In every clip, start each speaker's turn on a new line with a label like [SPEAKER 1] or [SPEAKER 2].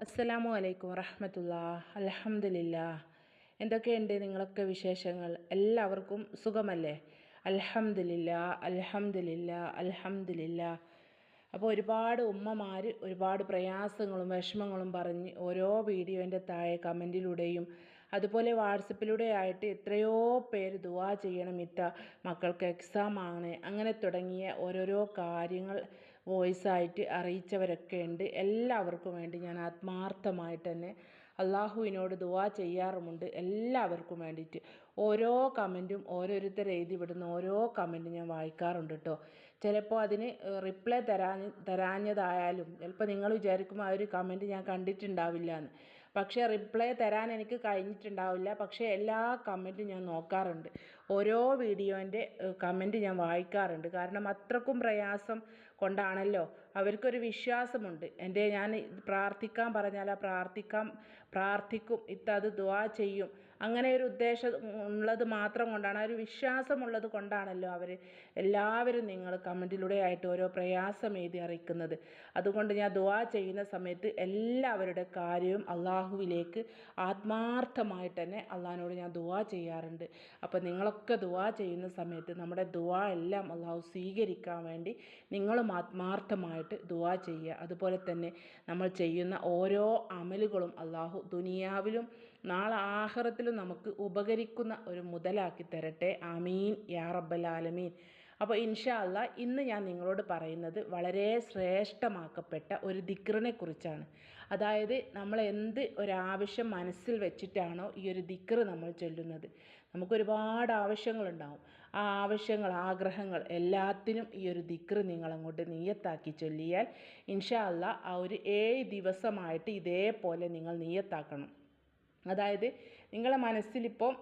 [SPEAKER 1] അസ്സലാമു അലൈക്കും വറഹമത്തുള്ള അലഹമില്ല എന്തൊക്കെയുണ്ട് നിങ്ങളൊക്കെ വിശേഷങ്ങൾ? എല്ലാവർക്കും സുഖമല്ലേ? അലഹമുല്ല അലഹമുല്ല അലഹമുല്ല അപ്പോൾ ഒരുപാട് ഉമ്മമാർ ഒരുപാട് പ്രയാസങ്ങളും വിഷമങ്ങളും പറഞ്ഞ് ഓരോ വീഡിയോന്റെ താഴെ കമന്റിലൂടെയും അതുപോലെ വാട്സപ്പിലൂടെ ആയിട്ട് എത്രയോ പേര് ദുവാ ചെയ്യണം ഇത്ത മക്കൾക്ക് എക്സാം ആണ് അങ്ങനെ തുടങ്ങിയ ഓരോരോ കാര്യങ്ങൾ വോയിസായിട്ട് അറിയിച്ചവരൊക്കെ ഉണ്ട്. എല്ലാവർക്കും വേണ്ടി ഞാൻ ആത്മാർത്ഥമായിട്ട് തന്നെ അള്ളാഹുവിനോട് ദുവാ ചെയ്യാറുമുണ്ട്. എല്ലാവർക്കും വേണ്ടിയിട്ട് ഓരോ കമന്റും ഓരോരുത്തർ എഴുതി വിടുന്ന ഓരോ കമന്റും ഞാൻ വായിക്കാറുണ്ട് കേട്ടോ. ചിലപ്പോൾ അതിന് റിപ്ലൈ തരാൻ തരാഞ്ഞതായാലും ചിലപ്പോൾ നിങ്ങൾ വിചാരിക്കും ആ ഒരു കമന്റ് ഞാൻ കണ്ടിട്ടുണ്ടാവില്ല എന്ന്. പക്ഷേ റിപ്ലൈ തരാൻ എനിക്ക് കഴിഞ്ഞിട്ടുണ്ടാവില്ല. പക്ഷേ എല്ലാ കമന്റും ഞാൻ നോക്കാറുണ്ട്. ഓരോ വീഡിയോന്റെ കമന്റ് ഞാൻ വായിക്കാറുണ്ട്. കാരണം അത്രക്കും പ്രയാസം കൊണ്ടാണല്ലോ. അവർക്കൊരു വിശ്വാസമുണ്ട്. എന്റെ ഞാൻ പ്രാർത്ഥിക്കാൻ പറഞ്ഞാൽ ആ പ്രാർത്ഥിക്കാൻ പ്രാർത്ഥിക്കും ഇത്തത് ദുവാ ചെയ്യും. അങ്ങനെ ഒരു ഉദ്ദേശം ഉള്ളത് മാത്രം കൊണ്ടാണ് ആ ഒരു വിശ്വാസമുള്ളത് കൊണ്ടാണല്ലോ അവർ എല്ലാവരും നിങ്ങൾ കമന്റിലൂടെ ആയിട്ട് ഓരോ പ്രയാസം എഴുതി അറിയിക്കുന്നത്. അതുകൊണ്ട് ഞാൻ ദുവാ ചെയ്യുന്ന സമയത്ത് എല്ലാവരുടെ കാര്യവും അള്ളാഹുവിലേക്ക് ആത്മാർത്ഥമായിട്ട് തന്നെ അള്ളാഹിനോട് ഞാൻ ദുവാ ചെയ്യാറുണ്ട്. അപ്പോൾ നിങ്ങളൊക്കെ ദുവാ ചെയ്യുന്ന സമയത്ത് നമ്മുടെ ദുവാ എല്ലാം അള്ളാഹു സ്വീകരിക്കാൻ വേണ്ടി നിങ്ങളും ആത്മാർത്ഥമായിട്ട് ദുവാ ചെയ്യുക. അതുപോലെ തന്നെ നമ്മൾ ചെയ്യുന്ന ഓരോ അമലുകളും അള്ളാഹു ദുനിയാവിലും നാളെ ആഹ്റത്തിൽ നമുക്ക് ഉപകരിക്കുന്ന ഒരു മുതലാക്കി തരട്ടെ. അമീൻ യാ റബ്ബൽ ആലമീൻ. അപ്പോൾ ഇൻഷാ ഇന്ന് ഞാൻ നിങ്ങളോട് പറയുന്നത് വളരെ ശ്രേഷ്ഠമാക്കപ്പെട്ട ഒരു ദിക്റിനെ കുറിച്ചാണ് അതായത് നമ്മൾ എന്ത് ഒരാവശ്യം മനസ്സിൽ വെച്ചിട്ടാണോ ഈ ഒരു ദിക്ർ നമ്മൾ ചൊല്ലുന്നത്. നമുക്കൊരുപാട് ആവശ്യങ്ങളുണ്ടാവും. ആ ആവശ്യങ്ങൾ ആഗ്രഹങ്ങൾ എല്ലാത്തിനും ഈ ഒരു ദിക്ർ നിങ്ങൾ അങ്ങോട്ട് നീയത്താക്കി ചൊല്ലിയാൽ ഇൻഷാ അല്ല ആ ഒരു ഏഴ് ദിവസമായിട്ട് ഇതേപോലെ നിങ്ങൾ നീയത്താക്കണം. അതായത് നിങ്ങളെ മനസ്സിലിപ്പം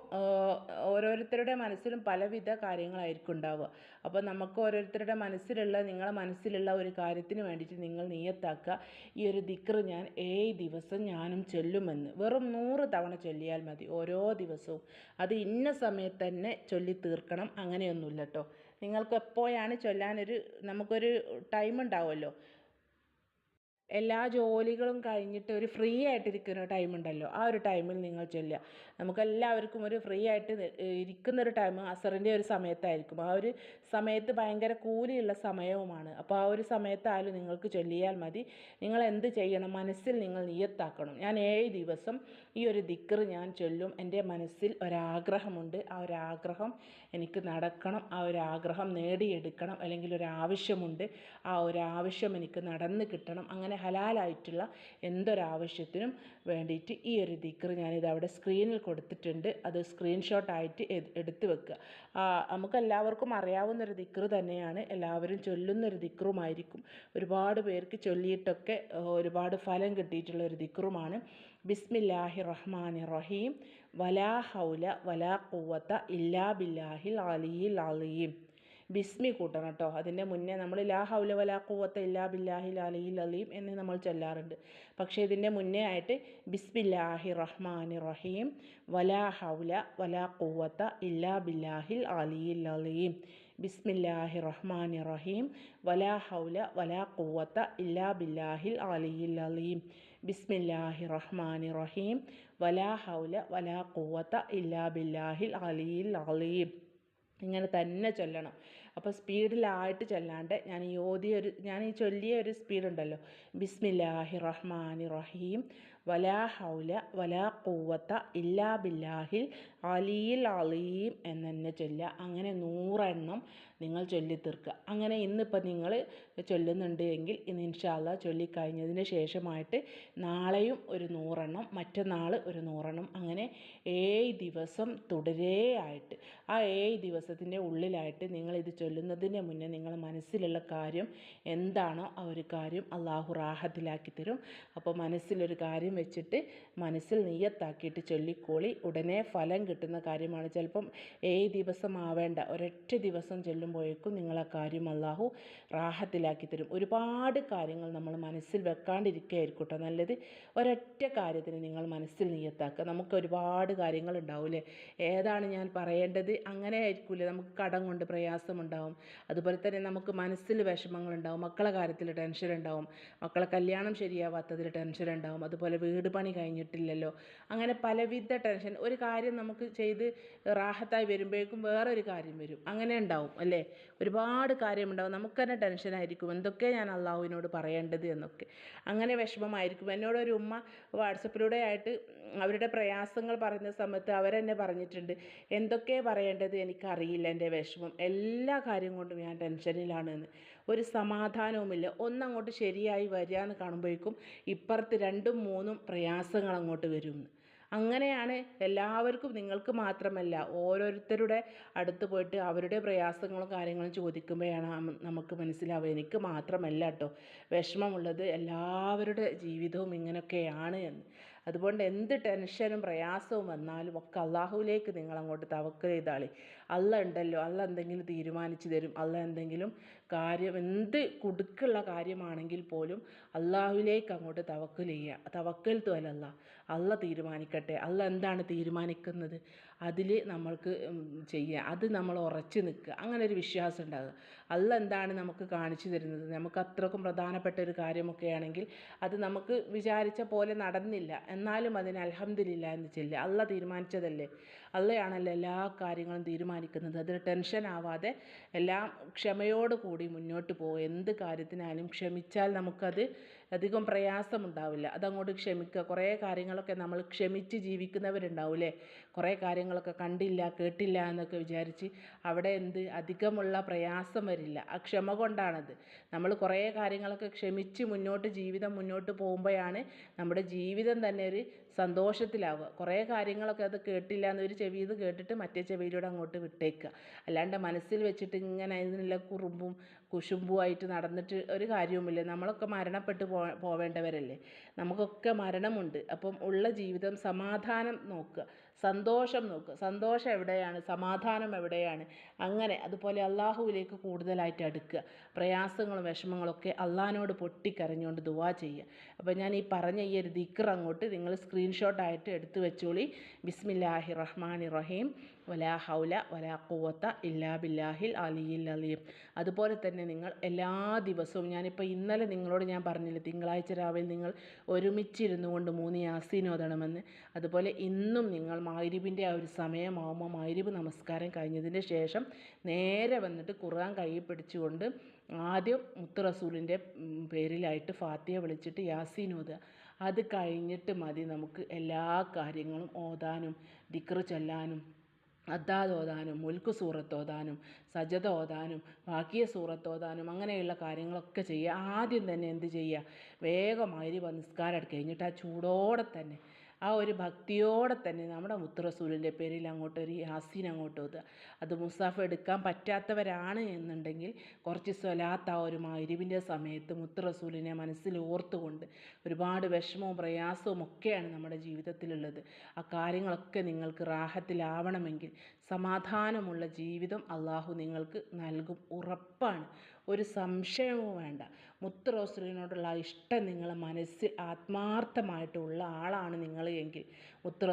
[SPEAKER 1] ഓരോരുത്തരുടെ മനസ്സിലും പലവിധ കാര്യങ്ങളായിരിക്കും ഉണ്ടാവുക. അപ്പോൾ നമുക്ക് ഓരോരുത്തരുടെ മനസ്സിലുള്ള നിങ്ങളെ മനസ്സിലുള്ള ഒരു കാര്യത്തിന് വേണ്ടിയിട്ട് നിങ്ങൾ നീയത്താക്കുക ഈ ഒരു ദിക്റ് ഞാൻ ഏഴ് ദിവസം ഞാനും ചൊല്ലുമെന്ന്. വെറും നൂറ് തവണ ചൊല്ലിയാൽ മതി. ഓരോ ദിവസവും. അത് ഇന്ന സമയത്ത് തന്നെ ചൊല്ലി തീർക്കണം. അങ്ങനെയൊന്നുമില്ല കേട്ടോ നിങ്ങൾക്ക് എപ്പോഴാണ് ചൊല്ലാനൊരു നമുക്കൊരു ടൈം ഉണ്ടാവുമല്ലോ. എല്ലാ ജോലികളും കഴിഞ്ഞിട്ട് ഒരു ഫ്രീ ആയിട്ടിരിക്കുന്ന ടൈം ഉണ്ടല്ലോ. ആ ഒരു ടൈമിൽ നിങ്ങൾ ചൊല്ലുക. നമുക്കെല്ലാവർക്കും ഒരു ഫ്രീ ആയിട്ട് ഇരിക്കുന്ന ഒരു ടൈം അസറിന്റെ ഒരു സമയത്തായിരിക്കും. ആ ഒരു സമയത്ത് ഭയങ്കര കൂലിയുള്ള സമയവുമാണ്. അപ്പോൾ ആ ഒരു സമയത്തായാലും നിങ്ങൾക്ക് ചൊല്ലിയാൽ മതി. നിങ്ങൾ എന്ത് ചെയ്യണം? മനസ്സിൽ നിങ്ങൾ നിയത്താക്കണം. ഞാൻ ഏഴ് ദിവസം ഈ ഒരു ദിക്കർ ഞാൻ ചൊല്ലും. എന്റെ മനസ്സിൽ ഒരാഗ്രഹമുണ്ട്. ആ ഒരു ആഗ്രഹം എനിക്ക് നടക്കണം. ആ ഒരു ആഗ്രഹം നേടിയെടുക്കണം. അല്ലെങ്കിൽ ഒരു ആവശ്യമുണ്ട് ആ ഒരു ആവശ്യം എനിക്ക് നടന്ന് കിട്ടണം. അങ്ങനെ ഹലാലായിട്ടുള്ള എന്തൊരാവശ്യത്തിനും വേണ്ടിയിട്ട് ഈ ഒരു ദിക്ർ ഞാനിത് അവിടെ സ്ക്രീനിൽ കൊടുത്തിട്ടുണ്ട്. അത് സ്ക്രീൻഷോട്ടായിട്ട് എടുത്ത് വെക്കുക. നമുക്കെല്ലാവർക്കും അറിയാവുന്നൊരു ദിക്ർ തന്നെയാണ്. എല്ലാവരും ചൊല്ലുന്നൊരു ദിക്റുമായിരിക്കും. ഒരുപാട് പേർക്ക് ചൊല്ലിയിട്ടൊക്കെ ഒരുപാട് ഫലം കിട്ടിയിട്ടുള്ള ഒരു ദിക്റുമാണ്. ബിസ്മില്ലാഹി റഹ്മാനി റഹീം വലാ ഹൗല വലാ കൂവത്ത ഇല്ലാ ബില്ലാഹിൽ അലിയിൽ അലീം. ബിസ്മി കൂട്ടണം കേട്ടോ. അതിന്റെ മുന്നേ നമ്മൾ ലാ ഹൗല വലാ കൂവത്ത ഇല്ലാ ബില്ലാഹിൽ അലിയിൽ അലീം എന്ന് നമ്മൾ ചൊല്ലാറുണ്ട്. പക്ഷേ ഇതിന്റെ മുന്നേ ആയിട്ട് ബിസ്മില്ലാഹി റഹ്മാനി റഹീം വലാ ഹൗല വലാ കൂവത്ത ഇല്ലാ ബില്ലാഹിൽ അലിയിൽ അലീം. ബിസ്മില്ലാഹി റഹ്മാൻ റഹീം വലാ ഹൗല വലാ കൂവത്ത ഇല്ലാ ബില്ലാഹിൽ അലിയിൽ അലീം. ബിസ്മില്ലാഹി റഹ്മാൻ റഹീം വലാ ഹൗല വലാ കൂവത്ത ഇല്ലാ ബില്ലാഹിൽ അലിയിൽ അലീം. ഇങ്ങനെ തന്നെ ചൊല്ലണം. അപ്പോൾ സ്പീഡിലായിട്ട് ചൊല്ലാണ്ട് ഞാൻ ഈ ഓതിയ ഒരു ഞാൻ ഈ ചൊല്ലിയ ഒരു സ്പീഡുണ്ടല്ലോ. ബിസ്മില്ലാഹി റഹ്മാനി റഹീം വലാ ഹൗല വലാ കൂവത്ത ഇല്ലാ ബില്ലാഹിൽ അലിയിൽ അലീം എന്ന് തന്നെ ചൊല്ലുക. അങ്ങനെ നൂറെണ്ണം നിങ്ങൾ ചൊല്ലി തീർക്കുക അങ്ങനെ ഇന്നിപ്പോൾ നിങ്ങൾ ചൊല്ലുന്നുണ്ട് എങ്കിൽ ഇന്ന് ഇൻഷാല്ല ചൊല്ലിക്കഴിഞ്ഞതിന് ശേഷമായിട്ട് നാളെയും ഒരു നൂറെണ്ണം മറ്റന്നാൾ ഒരു നൂറെണ്ണം അങ്ങനെ ഏഴ് ദിവസം തുടരെയായിട്ട് ആ ഏഴ് ദിവസത്തിന്റെ ഉള്ളിലായിട്ട് നിങ്ങളിത് ചൊല്ലുന്നതിന് മുന്നേ നിങ്ങൾ മനസ്സിലുള്ള കാര്യം എന്താണോ ആ ഒരു കാര്യം അള്ളാഹു റാഹത്തിലാക്കി തരും. അപ്പോൾ മനസ്സിലൊരു കാര്യം വെച്ചിട്ട് മനസ്സിൽ നീയത്താക്കിയിട്ട് ചൊല്ലിക്കോളി. ഉടനെ ഫലം കിട്ടുന്ന കാര്യമാണ്. ചിലപ്പം ഏഴ് ദിവസം ആവേണ്ട ഒരൊറ്റ ദിവസം ചെല്ലുമ്പോഴേക്കും നിങ്ങളെ കാര്യം അള്ളാഹു റാഹത്തിലാക്കി തരും. ഒരുപാട് കാര്യങ്ങൾ നമ്മൾ മനസ്സിൽ വെക്കാണ്ടിരിക്കുകയായിരിക്കും കേട്ടോ നല്ലത് ഒരൊറ്റ കാര്യത്തിന് നിങ്ങൾ മനസ്സിൽ നിയത്താക്കുക. നമുക്ക് ഒരുപാട് കാര്യങ്ങൾ ഉണ്ടാവില്ലേ? ഏതാണ് ഞാൻ പറയേണ്ടത്? അങ്ങനെ ആയിരിക്കില്ലേ നമുക്ക് കടം കൊണ്ട് പ്രയാസമുണ്ടാവും അതുപോലെ തന്നെ നമുക്ക് മനസ്സിൽ വിഷമങ്ങളുണ്ടാവും മക്കളെ കാര്യത്തിൽ ടെൻഷൻ ഉണ്ടാവും. മക്കളെ കല്യാണം ശരിയാവാത്തതിൽ ടെൻഷൻ ഉണ്ടാവും. അതുപോലെ വീട് പണി കഴിഞ്ഞിട്ടില്ലല്ലോ. അങ്ങനെ പലവിധ ടെൻഷൻ ഒരു കാര്യം നമുക്ക് ചെയ്ത് റാഹത്തായി വരുമ്പോഴേക്കും വേറൊരു കാര്യം വരും. അങ്ങനെ ഉണ്ടാവും അല്ലേ? ഒരുപാട് കാര്യമുണ്ടാവും. നമുക്ക് തന്നെ ടെൻഷനായിരിക്കും എന്തൊക്കെ ഞാൻ അള്ളാഹുവിനോട് പറയേണ്ടത് എന്നൊക്കെ. അങ്ങനെ വിഷമമായിരിക്കും. എന്നോട് ഒരു ഉമ്മ വാട്സപ്പിലൂടെ ആയിട്ട് അവരുടെ പ്രയാസങ്ങൾ പറയുന്ന സമയത്ത് അവരെന്നെ പറഞ്ഞിട്ടുണ്ട്. എന്തൊക്കെ പറയേണ്ടത് എനിക്കറിയില്ല എന്റെ വിഷമം. എല്ലാ കാര്യം കൊണ്ടും ഞാൻ ടെൻഷനിലാണ് എന്ന്. ഒരു സമാധാനവുമില്ല. ഒന്നങ്ങോട്ട് ശരിയായി വരിക എന്ന് കാണുമ്പോഴേക്കും ഇപ്പുറത്ത് രണ്ടും മൂന്നും പ്രയാസങ്ങൾ അങ്ങോട്ട് വരും അങ്ങനെയാണ് എല്ലാവർക്കും നിങ്ങൾക്ക് മാത്രമല്ല ഓരോരുത്തരുടെ അടുത്ത് പോയിട്ട് അവരുടെ പ്രയാസങ്ങളും കാര്യങ്ങളും ചോദിക്കുമ്പോഴാണ് നമുക്ക് മനസ്സിലാവുക. എനിക്ക് മാത്രമല്ല കേട്ടോ വിഷമമുള്ളത് എല്ലാവരുടെ ജീവിതവും ഇങ്ങനെയൊക്കെയാണ് എന്ന്. അതുകൊണ്ട് എന്ത് ടെൻഷനും പ്രയാസവും വന്നാലും ഒക്കെ അള്ളാഹുവിലേക്ക് നിങ്ങൾ അങ്ങോട്ട് തവക്കൽ ചെയ്താളി. അല്ല ഉണ്ടല്ലോ അല്ല എന്തെങ്കിലും തീരുമാനിച്ചു തരും അല്ല എന്തെങ്കിലും കാര്യം എന്ത് കുടുക്കുള്ള കാര്യമാണെങ്കിൽ പോലും അള്ളാഹുവിലേക്ക് അങ്ങോട്ട് തവക്കൽ ചെയ്യുക തവക്കൽ തോലല്ല. അല്ല തീരുമാനിക്കട്ടെ അല്ല എന്താണ് തീരുമാനിക്കുന്നത്? അതിൽ നമ്മൾക്ക് ചെയ്യുക അത് നമ്മൾ ഉറച്ചു നിൽക്കുക. അങ്ങനെ ഒരു വിശ്വാസം ഉണ്ടാകുക അല്ല എന്താണ് നമുക്ക് കാണിച്ചു തരുന്നത്? നമുക്ക് അത്രക്കും പ്രധാനപ്പെട്ട ഒരു കാര്യമൊക്കെ ആണെങ്കിൽ അത് നമുക്ക് വിചാരിച്ച പോലെ നടന്നില്ല. എന്നാലും അതിന് അൽഹംദുലില്ലാ എന്ന് ചെല്ലുക അല്ല തീരുമാനിച്ചതല്ലേ? അല്ലയാണല്ലോ എല്ലാ കാര്യങ്ങളും തീരുമാനിക്കുന്നത്. അതിൽ ടെൻഷൻ ആവാതെ എല്ലാം ക്ഷമയോട് കൂടി മുന്നോട്ട് പോകും. എന്ത് കാര്യത്തിനായാലും ക്ഷമിച്ചാൽ നമുക്കത് അധികം പ്രയാസമുണ്ടാവില്ല. അതങ്ങോട്ട് ക്ഷമിക്കുക. കുറേ കാര്യങ്ങളൊക്കെ നമ്മൾ ക്ഷമിച്ച് ജീവിക്കുന്നവരുണ്ടാവില്ലേ? കുറേ കാര്യങ്ങളൊക്കെ കണ്ടില്ല കേട്ടില്ല എന്നൊക്കെ വിചാരിച്ച് അവിടെ എന്ത് അധികമുള്ള പ്രയാസം വരില്ല. ആ ക്ഷമ കൊണ്ടാണത്. നമ്മൾ കുറേ കാര്യങ്ങളൊക്കെ ക്ഷമിച്ച് മുന്നോട്ട് ജീവിതം മുന്നോട്ട് പോകുമ്പോഴാണ് നമ്മുടെ ജീവിതം തന്നെ ഒരു സന്തോഷത്തിലാവുക. കുറേ കാര്യങ്ങളൊക്കെ അത് കേട്ടില്ല എന്ന് ഒരു ചെവിയിൽ കേട്ടിട്ട് മറ്റേ ചെവിയിലൂടെ അങ്ങോട്ട് വിട്ടേക്കുക. അല്ലാണ്ട് മനസ്സിൽ വെച്ചിട്ട് ഇങ്ങനെ ഇതിനുള്ള കുറുമ്പും കുശുമ്പുമായിട്ട് നടന്നിട്ട് ഒരു കാര്യവുമില്ല. നമ്മളൊക്കെ മരണപ്പെട്ട് പോ പോവേണ്ടവരല്ലേ? നമുക്കൊക്കെ മരണമുണ്ട്. അപ്പം ഉള്ള ജീവിതം സമാധാനം നോക്കുക. സന്തോഷം നോക്കുക സന്തോഷം എവിടെയാണ്? സമാധാനം എവിടെയാണ്? അങ്ങനെ അതുപോലെ അള്ളാഹുവിലേക്ക് കൂടുതലായിട്ട് അടുക്കുക. പ്രയാസങ്ങളും വിഷമങ്ങളൊക്കെ അള്ളാഹിനോട് പൊട്ടിക്കരഞ്ഞുകൊണ്ട് ദുവാ ചെയ്യുക. അപ്പോൾ ഞാൻ ഈ പറഞ്ഞ ഈ ഒരു ദിക്കർ അങ്ങോട്ട് നിങ്ങൾ സ്ക്രീൻഷോട്ടായിട്ട് എടുത്തു വെച്ചോളി. ബിസ്മില്ലാഹി റഹ്മാൻ റഹീം. വലാ ഹൗല വലാ കൂവത്ത ഇല്ലാ ബില്ലാഹിൽ അലിയിൽ അലിയും അതുപോലെ തന്നെ നിങ്ങൾ എല്ലാ ദിവസവും ഞാനിപ്പോൾ ഇന്നലെ നിങ്ങളോട് ഞാൻ പറഞ്ഞില്ലേ തിങ്കളാഴ്ച രാവിലെ നിങ്ങൾ ഒരുമിച്ചിരുന്നു കൊണ്ട് മൂന്ന് യാസീനോദണമെന്ന് അതുപോലെ ഇന്നും നിങ്ങൾ മായിരിബിന്റെ ആ ഒരു സമയമാകുമ്പോൾ മായിരിബ് നമസ്കാരം കഴിഞ്ഞതിന് ശേഷം നേരെ വന്നിട്ട് ഖുർആൻ കയ്യിൽ പിടിച്ചുകൊണ്ട് ആദ്യം മുത്ത് റസൂലിന്റെ പേരിലായിട്ട് ഫാത്തിയ വിളിച്ചിട്ട് ഓതുക അത് കഴിഞ്ഞിട്ട് മതി നമുക്ക് എല്ലാ കാര്യങ്ങളും ഓതാനും ദിക്ർ ചൊല്ലാനും. അദ്ദാദ് ഓതാനും മുൽക്ക് സൂറത്ത് ഓതാനും സജദ ഓതാനും ബാക്കിയ സൂറത്ത് ഓതാനും അങ്ങനെയുള്ള കാര്യങ്ങളൊക്കെ ചെയ്യുക. ആദ്യം തന്നെ എന്ത് ചെയ്യുക? വേഗം വേഗമായി നിസ്കാരം കഴിഞ്ഞിട്ട് ആ ചൂടോടെ തന്നെ ആ ഒരു ഭക്തിയോടെ തന്നെ നമ്മുടെ മുത്തറസൂലിന്റെ പേരിൽ അങ്ങോട്ട് ഒരു യാസീൻ അങ്ങോട്ട് ഓതുക അത് മുസാഫ് എടുക്കാൻ പറ്റാത്തവരാണ് എന്നുണ്ടെങ്കിൽ കുറച്ച് സ്വലാത്ത് ആ ഒരു മരുവിന്റെ സമയത്ത് മുത്തറസൂലിനെ മനസ്സിൽ ഓർത്തുകൊണ്ട് ഒരുപാട് വിഷമവും പ്രയാസവും ഒക്കെയാണ് നമ്മുടെ ജീവിതത്തിലുള്ളത്. ആ കാര്യങ്ങളൊക്കെ നിങ്ങൾക്ക് റാഹത്തിലാവണമെങ്കിൽ സമാധാനമുള്ള ജീവിതം അള്ളാഹു നിങ്ങൾക്ക് നൽകും. ഉറപ്പാണ്. ഒരു സംശയവും വേണ്ട. മുത്ത് റസൂലിനോടുള്ള ഇഷ്ടം നിങ്ങൾ മനസ്സിൽ ആത്മാർത്ഥമായിട്ടുള്ള ആളാണ് നിങ്ങൾ എങ്കിൽ മുത്ത്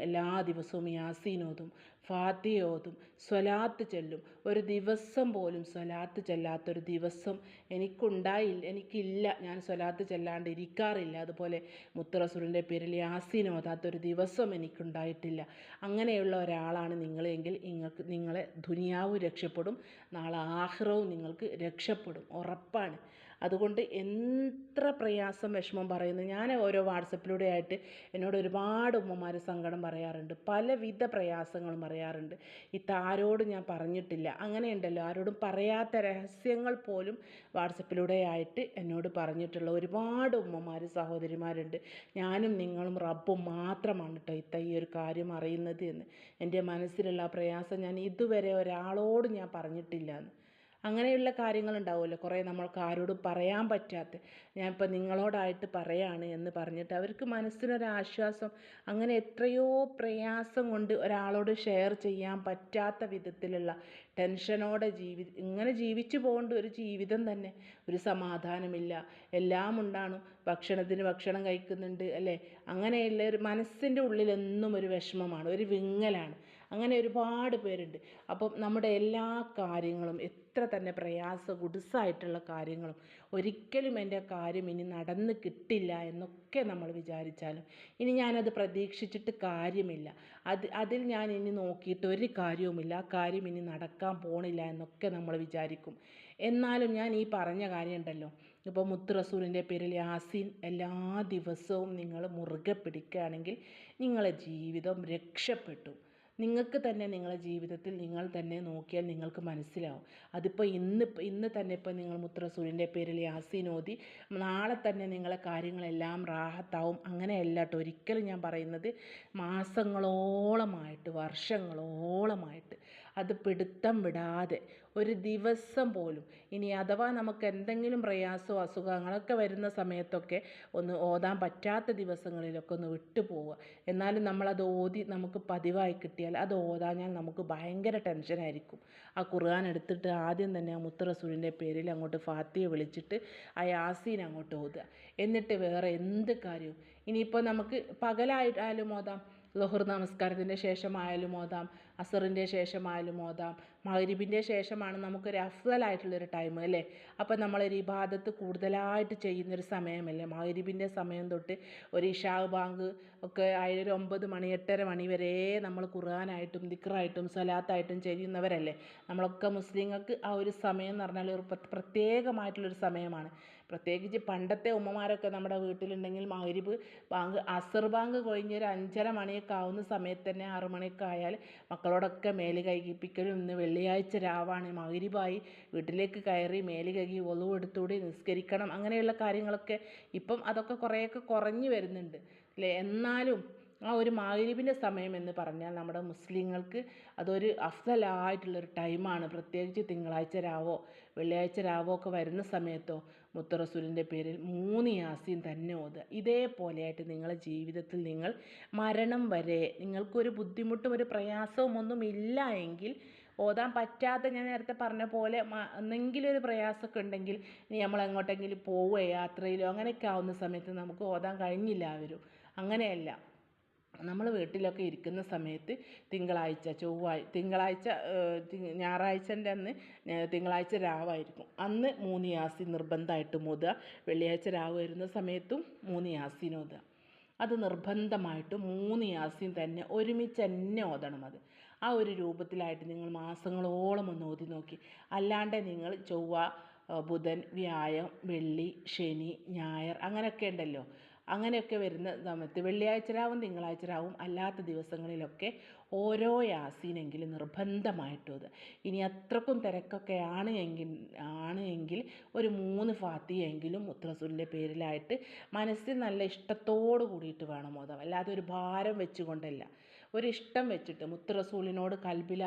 [SPEAKER 1] എല്ലാ ദിവസവും യാസീനോതും ഫാത്തിയോതും സ്വലാത്ത് ചെല്ലും. ഒരു ദിവസം പോലും സ്വലാത്ത് ചെല്ലാത്തൊരു ദിവസം എനിക്കുണ്ടായില്ല എനിക്കില്ല. ഞാൻ സ്വലാത്ത് ചെല്ലാണ്ട് ഇരിക്കാറില്ല. അതുപോലെ മുത്ത് റസൂലിന്റെ പേരിൽ യാസീൻ ഓതാത്തൊരു ദിവസം എനിക്കുണ്ടായിട്ടില്ല. അങ്ങനെയുള്ള ഒരാളാണ് നിങ്ങളെങ്കിൽ നിങ്ങൾക്ക് നിങ്ങളെ ദുനിയാവും രക്ഷപ്പെടും. നാളെ ആഹ്റവും നിങ്ങൾക്ക് രക്ഷപ്പെടും. ഉറപ്പാണ്. അതുകൊണ്ട് എത്ര പ്രയാസം വിഷമം പറയുന്നു. ഞാൻ ഓരോ വാട്സപ്പിലൂടെ ആയിട്ട് എന്നോട് ഒരുപാട് ഉമ്മമാർ സങ്കടം പറയാറുണ്ട്. പലവിധ പ്രയാസങ്ങളും പറയാറുണ്ട്. ഇത് ആരോടും ഞാൻ പറഞ്ഞിട്ടില്ല. അങ്ങനെയുണ്ടല്ലോ. ആരോടും പറയാത്ത രഹസ്യങ്ങൾ പോലും വാട്സപ്പിലൂടെ ആയിട്ട് എന്നോട് പറഞ്ഞിട്ടുള്ള ഒരുപാട് ഉമ്മമാർ സഹോദരിമാരുണ്ട്. ഞാനും നിങ്ങളും റബ്ബും മാത്രമാണ് കേട്ടോ ഇത്ത ഈ ഒരു കാര്യം അറിയുന്നത് എന്ന്. എന്റെ മനസ്സിലുള്ള പ്രയാസം ഞാൻ ഇതുവരെ ഒരാളോടും ഞാൻ പറഞ്ഞിട്ടില്ല എന്ന്. അങ്ങനെയുള്ള കാര്യങ്ങൾ കാര്യങ്ങളുണ്ടാവുമല്ലോ. കുറേ നമ്മൾക്ക് ആരോടും പറയാൻ പറ്റാത്ത. ഞാനിപ്പോൾ നിങ്ങളോടായിട്ട് പറയാണ് എന്ന് പറഞ്ഞിട്ട് അവർക്ക് മനസ്സിനൊരാശ്വാസം അങ്ങനെ എത്രയോ പ്രയാസം കൊണ്ട് ഒരാളോട് ഷെയർ ചെയ്യാൻ പറ്റാത്ത വിധത്തിലുള്ള ടെൻഷനോടെ ജീവി ഇങ്ങനെ ജീവിച്ചു പോകേണ്ട ഒരു ജീവിതം തന്നെ ഒരു സമാധാനമില്ല. എല്ലാം ഉണ്ടാണ്. ഭക്ഷണത്തിന് ഭക്ഷണം കഴിക്കുന്നുണ്ട് അല്ലേ? അങ്ങനെയുള്ള ഒരു മനസ്സിന്റെ ഉള്ളിൽ എന്നും ഒരു വിഷമമാണ് ഒരു വിങ്ങലാണ്. അങ്ങനെ ഒരുപാട് പേരുണ്ട്. അപ്പം നമ്മുടെ എല്ലാ കാര്യങ്ങളും എത്ര തന്നെ പ്രയാസ ഗുഡ്സായിട്ടുള്ള കാര്യങ്ങളും ഒരിക്കലും എന്റെ കാര്യം ഇനി നടന്ന് കിട്ടില്ല എന്നൊക്കെ നമ്മൾ വിചാരിച്ചാലും ഇനി ഞാനത് പ്രതീക്ഷിച്ചിട്ട് കാര്യമില്ല. അത് അതിൽ ഞാൻ ഇനി നോക്കിയിട്ട് ഒരു കാര്യവുമില്ല ആ കാര്യം ഇനി നടക്കാൻ പോണില്ല എന്നൊക്കെ നമ്മൾ വിചാരിക്കും. എന്നാലും ഞാൻ ഈ പറഞ്ഞ കാര്യം ഉണ്ടല്ലോ ഇപ്പോൾ മുത്ത് റസൂലിന്റെ പേരിൽ യാസീൻ എല്ലാ ദിവസവും നിങ്ങൾ മുറുകെ പിടിക്കുകയാണെങ്കിൽ നിങ്ങളെ ജീവിതം രക്ഷപ്പെട്ടു. നിങ്ങൾക്ക് തന്നെ നിങ്ങളുടെ ജീവിതത്തിൽ നിങ്ങൾ തന്നെ നോക്കിയാൽ നിങ്ങൾക്ക് മനസ്സിലാവും. അതിപ്പോൾ ഇന്ന് ഇന്ന് തന്നെ ഇപ്പോൾ നിങ്ങൾ മുത്രസൂര്യന്റെ പേരിൽ യാസീൻ ഓതി നാളെ തന്നെ നിങ്ങളെ കാര്യങ്ങളെല്ലാം റാഹത്താവും. അങ്ങനെയല്ല കേട്ടോ ഒരിക്കലും ഞാൻ പറയുന്നത് മാസങ്ങളോളമായിട്ട് വർഷങ്ങളോളമായിട്ട് അത് പിടുത്തം വിടാതെ ഒരു ദിവസം പോലും. ഇനി അഥവാ നമുക്ക് എന്തെങ്കിലും പ്രയാസമോ അസുഖങ്ങളൊക്കെ വരുന്ന സമയത്തൊക്കെ ഒന്ന് ഓതാൻ പറ്റാത്ത ദിവസങ്ങളിലൊക്കെ ഒന്ന് വിട്ടു പോവുക. എന്നാലും നമ്മളത് ഓതി നമുക്ക് പതിവായി കിട്ടിയാൽ അത് ഓതാഞ്ഞാൽ നമുക്ക് ഭയങ്കര ടെൻഷനായിരിക്കും ആ ഖുർആൻ എടുത്തിട്ട് ആദ്യം തന്നെ ആ മുത്തറസൂലിന്റെ പേരിൽ അങ്ങോട്ട് ഫാത്തിയെ വിളിച്ചിട്ട് ആ യാസീൻ അങ്ങോട്ട് ഓതുക. എന്നിട്ട് വേറെ എന്ത് കാര്യവും. ഇനിയിപ്പോൾ നമുക്ക് പകലായിട്ടായാലും ഓതാം. ലുഹർ നമസ്കാരത്തിന്റെ ശേഷമായാലും ഓതാം. അസറിന്റെ ശേഷമായാലും ഓതാം. മഗ്രിബിന്റെ ശേഷമാണ് നമുക്കൊരു അഫ്സലായിട്ടുള്ളൊരു ടൈം അല്ലേ? അപ്പോൾ നമ്മളൊരു ഇബാദത്ത് കൂടുതലായിട്ട് ചെയ്യുന്നൊരു സമയമല്ലേ? മഗ്രിബിന്റെ സമയം തൊട്ട് ഒരു ഇഷാ ബാങ്ക് ഒക്കെ ഒരു ഒമ്പത് മണി എട്ടര മണി വരെ നമ്മൾ ഖുർആനായിട്ടും ദിക്റായിട്ടും സലാത്തായിട്ടും ചെയ്യുന്നവരല്ലേ? നമ്മളൊക്കെ മുസ്ലിങ്ങൾക്ക് ആ ഒരു സമയം എന്ന് പറഞ്ഞാൽ ഒരു പ്രത്യേകമായിട്ടുള്ളൊരു സമയമാണ്. പ്രത്യേകിച്ച് പണ്ടത്തെ ഉമ്മമാരൊക്കെ നമ്മുടെ വീട്ടിലുണ്ടെങ്കിൽ മഗ്രിബ് ബാങ്ക് അസർ ബാങ്ക് കഴിഞ്ഞൊരു അഞ്ചര മണിയൊക്കെ ആവുന്ന സമയത്ത് തന്നെ ആറ് മണിയൊക്കെ ആയാൽ മക്കളോടൊക്കെ മേൽ കഴുകിപ്പിക്കലും ഇന്ന് വെള്ളിയാഴ്ച രാവാണ്. മഗ്രിബായി വീട്ടിലേക്ക് കയറി മേൽ കഴുകി ഒളു എടുത്തുകൂടി നിസ്കരിക്കണം. അങ്ങനെയുള്ള കാര്യങ്ങളൊക്കെ ഇപ്പം അതൊക്കെ കുറേയൊക്കെ കുറഞ്ഞു വരുന്നുണ്ട്. അല്ലേ? എന്നാലും ആ ഒരു മഗ്രിബിന്റെ സമയം എന്ന് പറഞ്ഞാൽ നമ്മുടെ മുസ്ലിങ്ങൾക്ക് അതൊരു അഫ്സലായിട്ടുള്ളൊരു ടൈമാണ്. പ്രത്യേകിച്ച് തിങ്കളാഴ്ച രാവോ വെള്ളിയാഴ്ച രാവോ ഒക്കെ വരുന്ന സമയത്തോ മുത്ത് റസൂലിന്റെ പേരിൽ മൂന്ന് യാസീൻ തന്നെ ഓതുക ഇതേപോലെയായിട്ട് നിങ്ങളുടെ ജീവിതത്തിൽ നിങ്ങൾ മരണം വരെ നിങ്ങൾക്കൊരു ബുദ്ധിമുട്ടും ഒരു പ്രയാസവും ഒന്നും ഇല്ല എങ്കിൽ ഓതാൻ പറ്റാത്ത ഞാൻ നേരത്തെ പറഞ്ഞ പോലെ എന്തെങ്കിലും ഒരു പ്രയാസമൊക്കെ ഉണ്ടെങ്കിൽ ഇനി നമ്മൾ എങ്ങോട്ടെങ്കിലും പോവുകയോ യാത്രയിലോ അങ്ങനെയൊക്കെ ആവുന്ന സമയത്ത് നമുക്ക് ഓതാൻ കഴിഞ്ഞില്ല വരും അങ്ങനെയല്ല. നമ്മൾ വീട്ടിലൊക്കെ ഇരിക്കുന്ന സമയത്ത് തിങ്കളാഴ്ച ചൊവ്വാഴ്ച തിങ്കളാഴ്ച ഞായറാഴ്ചന്റെ അന്ന് തിങ്കളാഴ്ച രാവായിരിക്കും. അന്ന് മൂന്ന് യാസീൻ നിർബന്ധമായിട്ടും ഓതുക വെള്ളിയാഴ്ച രാവ് വരുന്ന സമയത്തും മൂന്ന് യാസീൻ ഓതുക അത് നിർബന്ധമായിട്ട് മൂന്ന് തന്നെ ഒരുമിച്ച് തന്നെ ഓതണം അത്. ആ ഒരു രൂപത്തിലായിട്ട് നിങ്ങൾ മാസങ്ങളോളം ഒന്ന് ഓതി നോക്കി. അല്ലാണ്ട് നിങ്ങൾ ചൊവ്വ ബുധൻ വ്യാഴം വെള്ളി ശനി ഞായർ അങ്ങനെയൊക്കെ ഉണ്ടല്ലോ. അങ്ങനെയൊക്കെ വരുന്ന സമയത്ത് വെള്ളിയാഴ്ച രാവും തിങ്കളാഴ്ച രാവും അല്ലാത്ത ദിവസങ്ങളിലൊക്കെ ഓരോ യാസീനെങ്കിലും നിർബന്ധമായിട്ട് അത്. ഇനി അത്രക്കും തിരക്കൊക്കെ ആണ് എങ്കിൽ ആണ് എങ്കിൽ ഒരു മൂന്ന് ഫാത്തിയെങ്കിലും മുത്തറസൂലിന്റെ പേരിലായിട്ട് മനസ്സിൽ നല്ല ഇഷ്ടത്തോട് കൂടിയിട്ട് വേണം ഓതാം അല്ലാതെ ഒരു ഭാരം വെച്ചുകൊണ്ടല്ല. ഒരു ഇഷ്ടം വെച്ചിട്ട് മുത്ത് റസൂലിനോട് കൽബില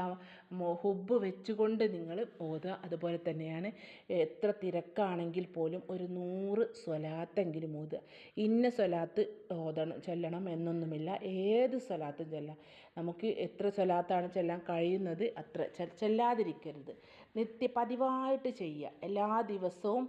[SPEAKER 1] ഹുബ്ബ് വെച്ചുകൊണ്ട് നിങ്ങൾ ഓതുക. അതുപോലെ തന്നെയാണ് എത്ര തിരക്കാണെങ്കിൽ പോലും ഒരു നൂറ് സ്വലാത്തെങ്കിലും ഓതുക. ഇന്ന സ്വലാത്ത് ഓതണം ചൊല്ലണം എന്നൊന്നുമില്ല. ഏത് സ്വലാത്തും ചൊല്ലാം. നമുക്ക് എത്ര സ്വലാത്താണ് ചെല്ലാൻ കഴിയുന്നത് അത്ര ചെല്ലാതിരിക്കരുത്. നിത്യ പതിവായിട്ട് ചെയ്യുക. എല്ലാ ദിവസവും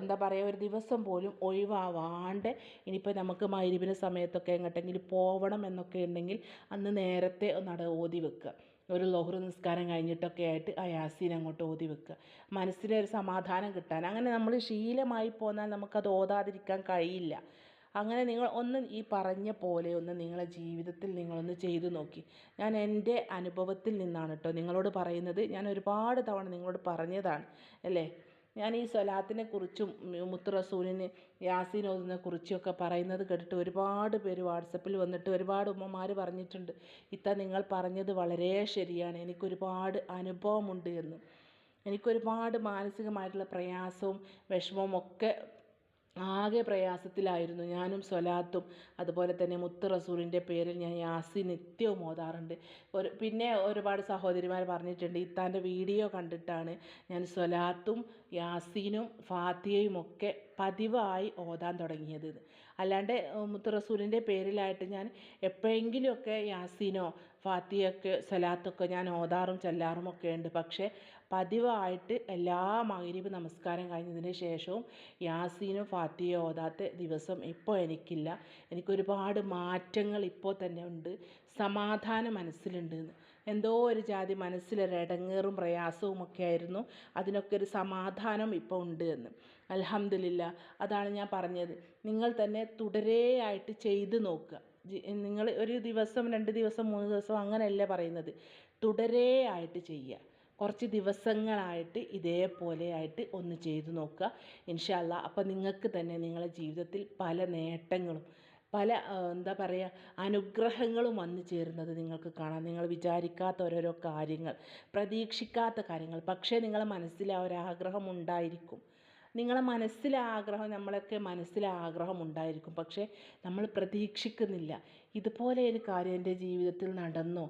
[SPEAKER 1] എന്താ പറയുക ഒരു ദിവസം പോലും ഒഴിവാവാണ്ട് ഇനിയിപ്പോൾ നമുക്ക് മൈരിവിന് സമയത്തൊക്കെ എങ്ങോട്ടെങ്കിലും പോവണം എന്നൊക്കെ ഉണ്ടെങ്കിൽ അന്ന് നേരത്തെ ഒന്നട ഓതി വെക്കുക. ഒരു ലോഹർ നിസ്കാരം കഴിഞ്ഞിട്ടൊക്കെ ആയിട്ട് ആ യാസീൻ അങ്ങോട്ട് ഓതി വെക്കുക. മനസ്സിന് ഒരു സമാധാനം കിട്ടാൻ. അങ്ങനെ നമ്മൾ ശീലമായി പോന്നാൽ നമുക്കത് ഓതാതിരിക്കാൻ കഴിയില്ല. അങ്ങനെ നിങ്ങൾ ഒന്ന് ഈ പറഞ്ഞ പോലെ ഒന്ന് നിങ്ങളെ ജീവിതത്തിൽ നിങ്ങളൊന്ന് ചെയ്തു നോക്കി. ഞാൻ എന്റെ അനുഭവത്തിൽ നിന്നാണ് കേട്ടോ നിങ്ങളോട് പറയുന്നത്. ഞാൻ ഒരുപാട് തവണ നിങ്ങളോട് പറഞ്ഞതാണ്. അല്ലേ? ഞാൻ ഈ സ്വലാത്തിനെ കുറിച്ചും മുത്ത് റസൂലിന് യാസീൻ കുറിച്ചൊക്കെ പറയുന്നത് കേട്ടിട്ട് ഒരുപാട് പേര് വാട്സപ്പിൽ വന്നിട്ട് ഒരുപാട് ഉമ്മമാർ പറഞ്ഞിട്ടുണ്ട് ഇത്ത നിങ്ങൾ പറഞ്ഞത് വളരെ ശരിയാണ്. എനിക്കൊരുപാട് അനുഭവമുണ്ട് എന്ന്. എനിക്കൊരുപാട് മാനസികമായിട്ടുള്ള പ്രയാസവും വിഷമവും ഒക്കെ ആകെ പ്രയാസത്തിലായിരുന്നു. ഞാനും സ്വലാത്തും അതുപോലെ തന്നെ മുത്ത് റസൂലിന്റെ പേരിൽ ഞാൻ യാസി നിത്യവും ഓതാറുണ്ട്. ഒരു പിന്നെ ഒരുപാട് സഹോദരിമാർ പറഞ്ഞിട്ടുണ്ട് ഇത്താന്റെ വീഡിയോ കണ്ടിട്ടാണ് ഞാൻ സ്വലാത്തും യാസീനും ഫാത്തിയയും ഒക്കെ പതിവായി ഓതാൻ തുടങ്ങിയത്. അല്ലാണ്ട് മുത്ത് റസൂലിന്റെ പേരിലായിട്ട് ഞാൻ എപ്പോഴെങ്കിലുമൊക്കെ യാസീനോ ഫാത്തിയൊക്കെ സ്വലാത്തൊക്കെ ഞാൻ ഓതാറും ചെല്ലാറും ഒക്കെ ഉണ്ട്. പക്ഷേ പതിവായിട്ട് എല്ലാ മഗ്‌രിബ് നമസ്കാരം കഴിഞ്ഞതിന് ശേഷവും യാസീനും ഫാത്തിയോ ഓതാത്ത ദിവസം ഇപ്പോൾ എനിക്കില്ല. എനിക്കൊരുപാട് മാറ്റങ്ങൾ ഇപ്പോൾ തന്നെ ഉണ്ട്. സമാധാനം മനസ്സിലുണ്ട് എന്തോ ഒരു ജാതി മനസ്സിലൊരു ഇടങ്ങേറും പ്രയാസവും ഒക്കെ ആയിരുന്നു. അതിനൊക്കെ ഒരു സമാധാനം ഇപ്പോൾ ഉണ്ട് എന്ന്. അൽഹംദുലില്ല അതാണ് ഞാൻ പറഞ്ഞത്. നിങ്ങൾ തന്നെ തുടരെയായിട്ട് ചെയ്ത് നോക്കുക. നിങ്ങൾ ഒരു ദിവസം രണ്ട് ദിവസം മൂന്ന് ദിവസം അങ്ങനെയല്ല പറയുന്നത്. തുടരെയായിട്ട് ചെയ്യുക. കുറച്ച് ദിവസങ്ങളായിട്ട് ഇതേപോലെ ആയിട്ട് ഒന്ന് ചെയ്ത് നോക്കുക. ഇൻഷല്ല അപ്പോൾ നിങ്ങൾക്ക് തന്നെ നിങ്ങളുടെ ജീവിതത്തിൽ പല നേട്ടങ്ങളും പല എന്താ പറയുക അനുഗ്രഹങ്ങളും വന്നു ചേരുന്നത് നിങ്ങൾക്ക് കാണാം. നിങ്ങൾ വിചാരിക്കാത്ത ഓരോരോ കാര്യങ്ങൾ പ്രതീക്ഷിക്കാത്ത കാര്യങ്ങൾ. പക്ഷേ നിങ്ങളുടെ മനസ്സിൽ ആ ഒരു ആഗ്രഹം ഉണ്ടായിരിക്കും. നിങ്ങളെ മനസ്സിലെ ആഗ്രഹം നമ്മളൊക്കെ മനസ്സിലെ ആഗ്രഹം ഉണ്ടായിരിക്കും. പക്ഷേ നമ്മൾ പ്രതീക്ഷിക്കുന്നില്ല. ഇതുപോലെ ഒരു കാര്യം എന്റെ ജീവിതത്തിൽ നടന്നോ?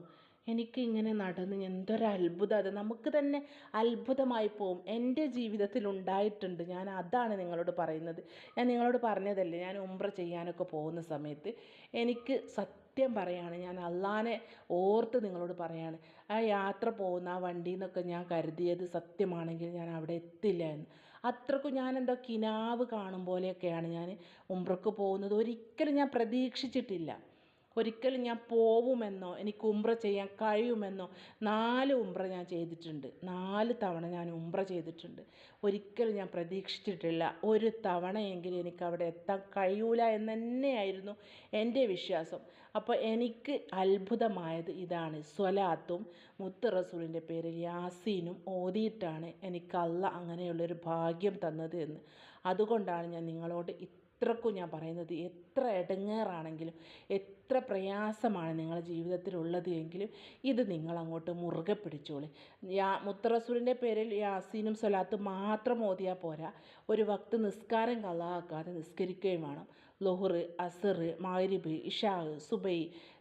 [SPEAKER 1] എനിക്ക് ഇങ്ങനെ നടന്ന് എന്തൊരു അത്ഭുതം അത്. നമുക്ക് തന്നെ അത്ഭുതമായി പോവും. എന്റെ ജീവിതത്തിൽ ഉണ്ടായിട്ടുണ്ട്. ഞാൻ അതാണ് നിങ്ങളോട് പറയുന്നത്. ഞാൻ നിങ്ങളോട് പറഞ്ഞതല്ലേ ഞാൻ ഉംറ ചെയ്യാനൊക്കെ പോകുന്ന സമയത്ത്. എനിക്ക് സത്യം പറയാണ് ഞാൻ അള്ളാനെ ഓർത്ത് നിങ്ങളോട് പറയാണ് ആ യാത്ര പോകുന്ന ആ വണ്ടിയിൽ നിന്നൊക്കെ ഞാൻ കരുതിയത് സത്യമാണെങ്കിൽ ഞാൻ അവിടെ എത്തില്ല എന്ന്. അത്രക്കും ഞാൻ എന്തോ കിനാവ് കാണും പോലെയൊക്കെയാണ് ഞാൻ ഉംറക്ക് പോകുന്നത്. ഒരിക്കലും ഞാൻ പ്രതീക്ഷിച്ചിട്ടില്ല. ഒരിക്കലും ഞാൻ പോവുമെന്നോ എനിക്ക് ഉംറ ചെയ്യാൻ കഴിയുമെന്നോ നാല് ഉംറ ഞാൻ ചെയ്തിട്ടുണ്ട്. നാല് തവണ ഞാൻ ഉംറ ചെയ്തിട്ടുണ്ട്. ഒരിക്കലും ഞാൻ പ്രതീക്ഷിച്ചിട്ടില്ല. ഒരു തവണയെങ്കിലും എനിക്ക് അവിടെ എത്താൻ കഴിയൂല എന്ന് തന്നെയായിരുന്നു എന്റെ വിശ്വാസം. അപ്പോൾ എനിക്ക് അത്ഭുതമായത് ഇതാണ്. സ്വലാത്തും മുത്ത് റസൂലിന്റെ പേരിൽ യാസീനും ഓതിയിട്ടാണ് എനിക്ക് അല്ല അങ്ങനെയുള്ളൊരു ഭാഗ്യം തന്നത് എന്ന്. അതുകൊണ്ടാണ് ഞാൻ നിങ്ങളോട് ഇത്രക്കും ഞാൻ പറയുന്നത് എത്ര ഇടങ്ങേറാണെങ്കിലും എത്ര പ്രയാസമാണ് നിങ്ങളുടെ ജീവിതത്തിലുള്ളത് എങ്കിലും ഇത് നിങ്ങളങ്ങോട്ട് മുറുകെ പിടിച്ചോളി. യാ മുത്തറസൂലിന്റെ പേരിൽ യാസീനും സ്വലാത്തും മാത്രം ഓതിയാൽ പോരാ. ഒരു വക്ത് നിസ്കാരം കളാക്കാതെ നിസ്കരിക്കുകയും വേണം. ലുഹർ അസർ മാരിബ് ഇഷാ സുബൈ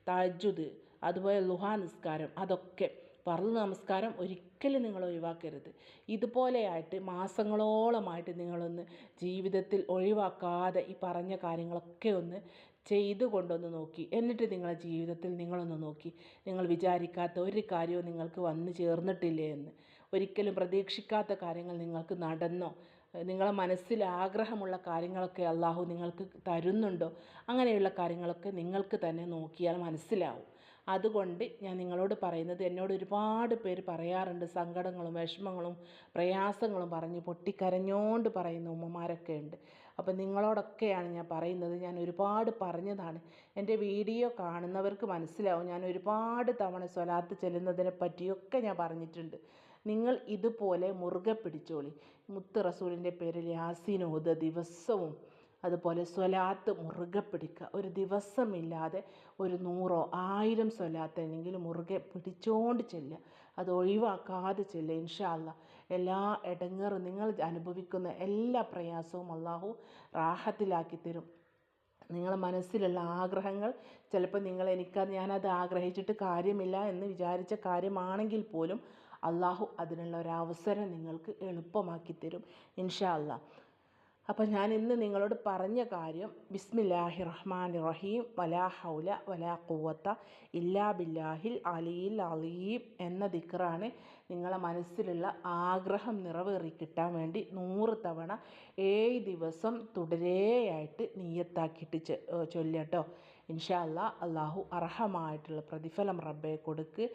[SPEAKER 1] താജുദ് അതുപോലെ ലുഹാ നിസ്കാരം അതൊക്കെ. ഫർൾ നമസ്കാരം ഒരിക്കലും നിങ്ങൾ ഒഴിവാക്കരുത്. ഇതുപോലെയായിട്ട് മാസങ്ങളോളമായിട്ട് നിങ്ങളൊന്ന് ജീവിതത്തിൽ ഒഴിവാക്കാതെ ഈ പറഞ്ഞ കാര്യങ്ങളൊക്കെ ഒന്ന് ചെയ്തു കൊണ്ടൊന്ന് നോക്കി. എന്നിട്ട് നിങ്ങളുടെ ജീവിതത്തിൽ നിങ്ങളൊന്ന് നോക്കി. നിങ്ങൾ വിചാരിക്കാത്ത ഒരു കാര്യവും നിങ്ങൾക്ക് വന്നു ചേർന്നിട്ടില്ലേ എന്ന്. ഒരിക്കലും പ്രതീക്ഷിക്കാത്ത കാര്യങ്ങൾ നിങ്ങൾക്ക് നടന്നോ? നിങ്ങളെ മനസ്സിൽ ആഗ്രഹമുള്ള കാര്യങ്ങളൊക്കെ അള്ളാഹു നിങ്ങൾക്ക് തരുന്നുണ്ടോ? അങ്ങനെയുള്ള കാര്യങ്ങളൊക്കെ നിങ്ങൾക്ക് തന്നെ നോക്കിയാൽ മനസ്സിലാവും. അതുകൊണ്ട് ഞാൻ നിങ്ങളോട് പറയുന്നത് എന്നോട് ഒരുപാട് പേര് പറയാറുണ്ട്. സങ്കടങ്ങളും വിഷമങ്ങളും പ്രയാസങ്ങളും പറഞ്ഞ് പൊട്ടിക്കരഞ്ഞോണ്ട് പറയുന്ന ഉമ്മമാരൊക്കെ ഉണ്ട്. അപ്പം നിങ്ങളോടൊക്കെയാണ് ഞാൻ പറയുന്നത്. ഞാൻ ഒരുപാട് പറഞ്ഞതാണ്. എന്റെ വീഡിയോ കാണുന്നവർക്ക് മനസ്സിലാവും. ഞാൻ ഒരുപാട് തവണ സ്വലാത്ത് ചെല്ലുന്നതിനെ പറ്റിയൊക്കെ ഞാൻ പറഞ്ഞിട്ടുണ്ട്. നിങ്ങൾ ഇതുപോലെ മുറുകെ പിടിച്ചോളി. മുത്ത് റസൂലിന്റെ പേരിൽ യാസീൻ ദിവസവും അതുപോലെ സ്വലാത്ത് മുറുകെ പിടിക്കുക ഒരു ദിവസമില്ലാതെ ഒരു നൂറോ ആയിരം സ്വലാത്തെങ്കിലും മുറുകെ പിടിച്ചോണ്ട് ചെല്ലുക. അത് ഒഴിവാക്കാതെ ചെല്ലുക ഇൻഷാല്ല എല്ലാ ഇടങ്ങറും നിങ്ങൾ അനുഭവിക്കുന്ന എല്ലാ പ്രയാസവും അള്ളാഹു റാഹത്തിലാക്കി തരും. നിങ്ങളുടെ മനസ്സിലുള്ള ആഗ്രഹങ്ങൾ ചിലപ്പോൾ നിങ്ങൾ എനിക്ക് ഞാനത് ആഗ്രഹിച്ചിട്ട് കാര്യമില്ല എന്ന് വിചാരിച്ച കാര്യമാണെങ്കിൽ പോലും അള്ളാഹു അതിനുള്ള ഒരു അവസരം നിങ്ങൾക്ക് എളുപ്പമാക്കി തരും ഇൻഷാ അല്ലാ അപ്പോൾ ഞാൻ ഇന്ന് നിങ്ങളോട് പറഞ്ഞ കാര്യം ബിസ്മില്ലാഹി റഹ്മാൻ റഹീം വലാ ഹൗല വലാ കൂവത്ത ഇല്ലാ ബില്ലാഹിൽ അലിയിൽ അലീം എന്ന ദിക്റാണ് നിങ്ങളെ മനസ്സിലുള്ള ആഗ്രഹം നിറവേറി കിട്ടാൻ വേണ്ടി നൂറ് തവണ ഏഴ് ദിവസം തുടരെയായിട്ട് നീയത്താക്കിയിട്ട് ചൊല്ലട്ടോ ഇൻഷാ അല്ല അള്ളാഹു അർഹമായിട്ടുള്ള പ്രതിഫലം റബ്ബെ കൊടുക്ക്.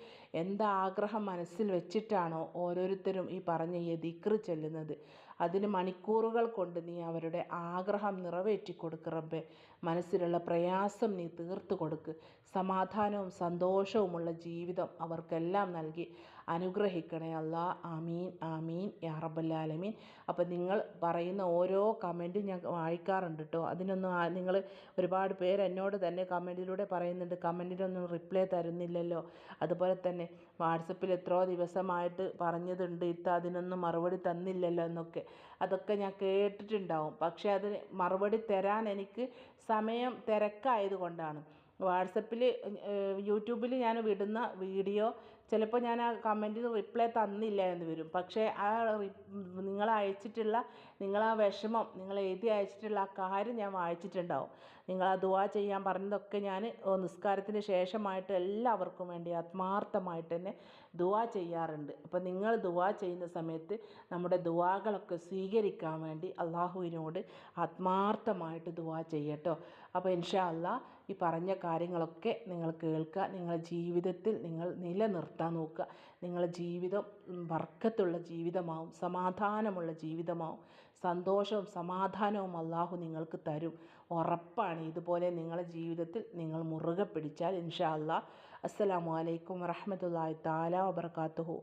[SPEAKER 1] എന്താഗ്രഹം മനസ്സിൽ വെച്ചിട്ടാണോ ഓരോരുത്തരും ഈ പറഞ്ഞ ഈ ദിക്റ് ചെല്ലുന്നത്? അതിന് മണിക്കൂറുകൾ കൊണ്ട് നീ അവരുടെ ആഗ്രഹം നിറവേറ്റി കൊടുക്ക് റബ്ബെ. മനസ്സിലുള്ള പ്രയാസം നീ തീർത്തു കൊടുക്ക്. സമാധാനവും സന്തോഷവുമുള്ള ജീവിതം അവർക്കെല്ലാം നൽകി. അനുഗ്രഹിക്കണേ. അല്ലാ ആമീൻ ആമീൻ യാ റബ്ബല്ലാലമീൻ. അപ്പോൾ നിങ്ങൾ പറയുന്ന ഓരോ കമന്റും ഞാൻ വായിക്കാറുണ്ട് കേട്ടോ അതിനൊന്നും നിങ്ങൾ ഒരുപാട് പേര് എന്നോട് തന്നെ കമന്റിലൂടെ പറയുന്നുണ്ട്. കമന്റിനൊന്നും റിപ്ലൈ തരുന്നില്ലല്ലോ. അതുപോലെ തന്നെ വാട്സപ്പിൽ എത്രയോ ദിവസമായിട്ട് പറഞ്ഞതുണ്ട്. ഇത്ത അതിനൊന്നും മറുപടി തന്നില്ലല്ലോ എന്നൊക്കെ. അതൊക്കെ ഞാൻ കേട്ടിട്ടുണ്ടാവും. പക്ഷേ അതിന് മറുപടി തരാൻ എനിക്ക് സമയം തിരക്കായത് കൊണ്ടാണ്. വാട്സപ്പിൽ യൂട്യൂബിൽ ഞാൻ വിടുന്ന വീഡിയോ ചിലപ്പോൾ ഞാൻ ആ കമന്റിന് റിപ്ലൈ തന്നില്ല എന്ന് വരും. പക്ഷേ ആ നിങ്ങൾ അയച്ചിട്ടുള്ള നിങ്ങൾ ആ വിഷമം നിങ്ങൾ എഴുതി അയച്ചിട്ടുള്ള ആ കാര്യം ഞാൻ വായിച്ചിട്ടുണ്ടാവും. നിങ്ങൾ ആ ദുവാ ചെയ്യാൻ പറഞ്ഞതൊക്കെ ഞാൻ നിസ്കാരത്തിന് ശേഷമായിട്ട് എല്ലാവർക്കും വേണ്ടി ആത്മാർത്ഥമായിട്ട് തന്നെ ദുവാ ചെയ്യാറുണ്ട്. അപ്പോൾ നിങ്ങൾ ദുവാ ചെയ്യുന്ന സമയത്ത് നമ്മുടെ ദുവാകളൊക്കെ സ്വീകരിക്കാൻ വേണ്ടി അള്ളാഹുവിനോട് ആത്മാർത്ഥമായിട്ട് ദുവാ ചെയ്യട്ടോ. അപ്പോൾ ഇൻഷാ അല്ലാ ഈ പറഞ്ഞ കാര്യങ്ങളൊക്കെ നിങ്ങൾ കേൾക്കുക. നിങ്ങളുടെ ജീവിതത്തിൽ നിങ്ങൾ നിലനിർത്താൻ നോക്കുക. നിങ്ങളുടെ ജീവിതം വർക്കത്തുള്ള ജീവിതമാവും സമാധാനമുള്ള ജീവിതമാവും. സന്തോഷവും സമാധാനവും അള്ളാഹു നിങ്ങൾക്ക് തരും. ഉറപ്പാണ് ഇതുപോലെ നിങ്ങളുടെ ജീവിതത്തിൽ നിങ്ങൾ മുറുകെ പിടിച്ചാൽ ഇൻഷാ അല്ലാ അസ്സലാമു അലൈക്കും വറഹമത്തല്ലാഹി താല വബർക്കാത്തുഹു